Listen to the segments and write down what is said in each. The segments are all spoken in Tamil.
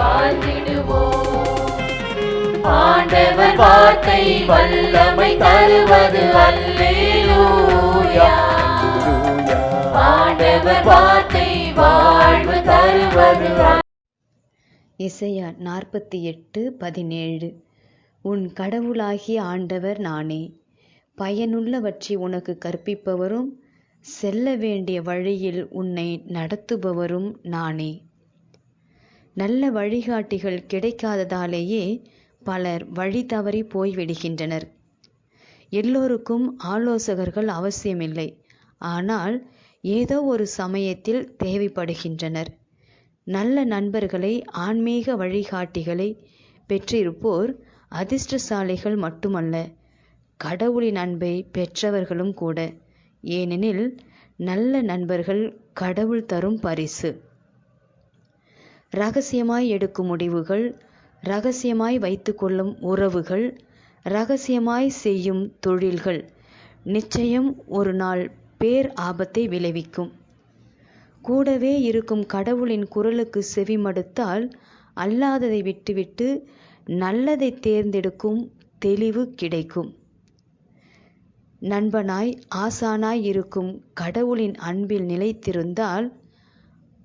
வாழ்ந்திடுவோம். ஆண்டவர் வார்த்தை வல்லமை தருவது அல்லேலூயா. ஆண்டவர் வார்த்தை வாழ்வு தருவது இசையா நாற்பத்தி எட்டு பதினேழு. உன் கடவுளாகிய ஆண்டவர் நானே. பயனுள்ளவற்றை உனக்கு கற்பிப்பவரும் செல்ல வேண்டிய வழியில் உன்னை நடத்துபவரும் நானே. நல்ல வழிகாட்டிகள் கிடைக்காததாலேயே பலர் வழி தவறி போய்விடுகின்றனர். எல்லோருக்கும் ஆலோசகர்கள் அவசியமில்லை. ஆனால் ஏதோ ஒரு சமயத்தில் தேவைப்படுகின்றனர். நல்ல நண்பர்களை ஆன்மீக வழிகாட்டிகளை பெற்றிருப்போர் அதிர்ஷ்டசாலிகள் மட்டுமல்ல கடவுளின் அன்பை பெற்றவர்களும் கூட. ஏனெனில் நல்ல நண்பர்கள் கடவுள் தரும் பரிசு. ரகசியமாய் எடுக்கும் முடிவுகள் ரகசியமாய் வைத்துக்கொள்ளும் உறவுகள் ரகசியமாய் செய்யும் தொழில்கள் நிச்சயம் ஒரு நாள் பேர் ஆபத்தை விளைவிக்கும். கூடவே இருக்கும் கடவுளின் குரலுக்கு செவிமடுத்தால் அல்லாததை விட்டுவிட்டு நல்லதை தேர்ந்தெடுக்கும் தெளிவு கிடைக்கும். நண்பனாய் ஆசானாய் இருக்கும் கடவுளின் அன்பில் நிலைத்திருந்தால்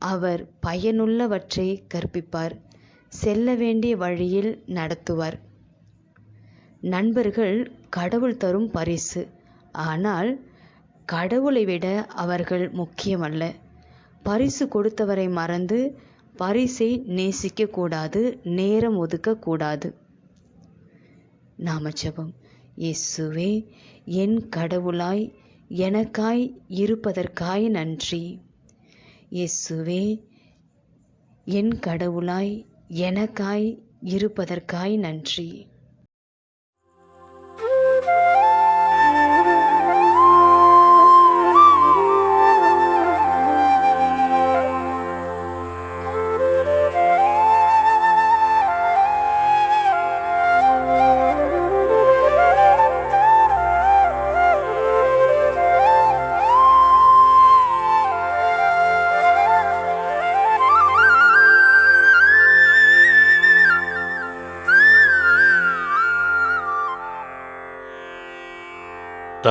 அவர் பயனுள்ளவற்றை கற்பிப்பார். செல்ல வேண்டிய வழியில் நடத்துவார். நண்பர்கள் கடவுள் தரும் பரிசு. ஆனால் கடவுளை விட அவர்கள் முக்கியமல்ல. பரிசு கொடுத்தவரை மறந்து பரிசை நேசிக்கக்கூடாது நேரம் ஒதுக்கக்கூடாது. நாம ஜெபம் இயேசுவே என் கடவுளாய் எனக்காய் இருப்பதற்காய் நன்றி. இயேசுவே என் கடவுளாய் எனக்காய் இருப்பதற்காய் நன்றி.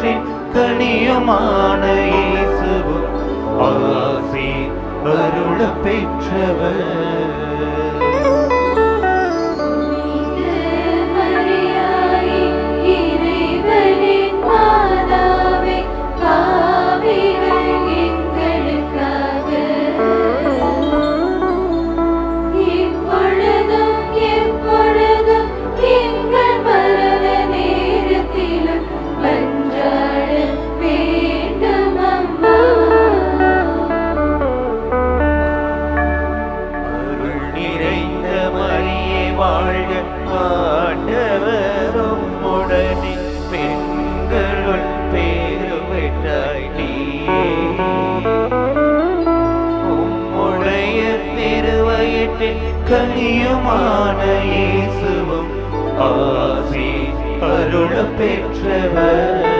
திருவயிற்றின் கனியுமான இயேசுவும் ஆசி அருள பெற்றவர். ஆசி அருள பெற்றவர்